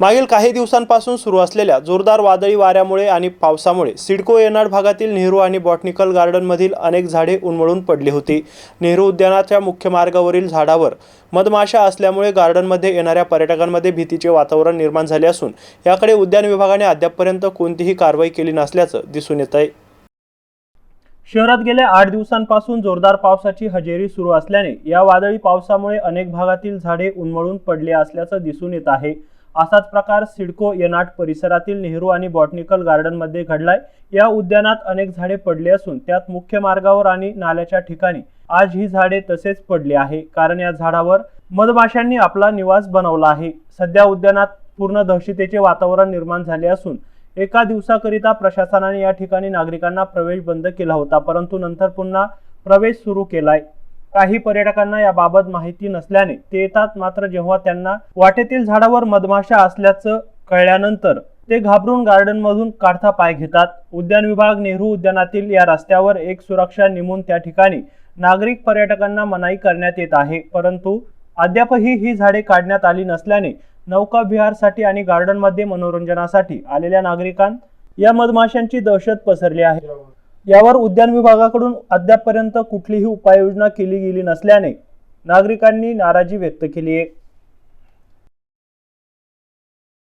मागील काही दिवसांपासून सुरू असलेल्या जोरदार वादळी वाऱ्यामुळे आणि पावसामुळे सिडको येनाड भागातील नेहरू आणि बॉटनिकल गार्डनमधील अनेक झाडे उन्मळून पडली होती. नेहरू उद्यानाच्या मुख्य मार्गावरील झाडावर मधमाशा असल्यामुळे गार्डनमध्ये येणाऱ्या पर्यटकांमध्ये भीतीचे वातावरण निर्माण झाले असून याकडे उद्यान विभागाने अद्यापपर्यंत कोणतीही कारवाई केली नसल्याचं दिसून येत आहे शहरात गेल्या आठ दिवसांपासून जोरदार पावसाची हजेरी सुरू असल्याने या वादळी पावसामुळे अनेक भागातील झाडे उन्मळून पडली असल्याचं दिसून येत आहे. असाच प्रकार सिडको येनाट परिसरातील नेहरू आणि बॉटनिकल गार्डनमध्ये घडलाय. या उद्यानात अनेक झाडे पडली असून त्यात मुख्य मार्गावर आणि नाल्याच्या ठिकाणी आज ही झाडे तसेच पडली आहे. कारण या झाडावर मधमाशांनी आपला निवास बनवला आहे. सध्या उद्यानात पूर्ण दहशतेचे वातावरण निर्माण झाले असून एका दिवसाकरिता प्रशासनाने या ठिकाणी नागरिकांना प्रवेश बंद केला होता. परंतु नंतर पुन्हा प्रवेश सुरू केलाय. काही पर्यटकांना याबाबत माहिती नसल्याने ते येतात मात्र जेव्हा त्यांना वाटेतील झाडावर मधमाशा असल्याचं कळल्यानंतर ते घाबरून गार्डनमधून काढता पाय घेतात. उद्यान विभाग नेहरू उद्यानातील या रस्त्यावर एक सुरक्षा नेमून त्या ठिकाणी नागरिक पर्यटकांना मनाई करण्यात येत आहे. परंतु अद्यापही ही झाडे काढण्यात आली नसल्याने नौका विहारसाठी आणि गार्डनमध्ये मनोरंजनासाठी आलेल्या नागरिकांत या मधमाशांची दहशत पसरली आहे. यावर उद्यान विभागाकडून अद्यापपर्यंत कुठलीही उपाययोजना केली गेली नसल्याने नागरिकांनी नाराजी व्यक्त केली आहे.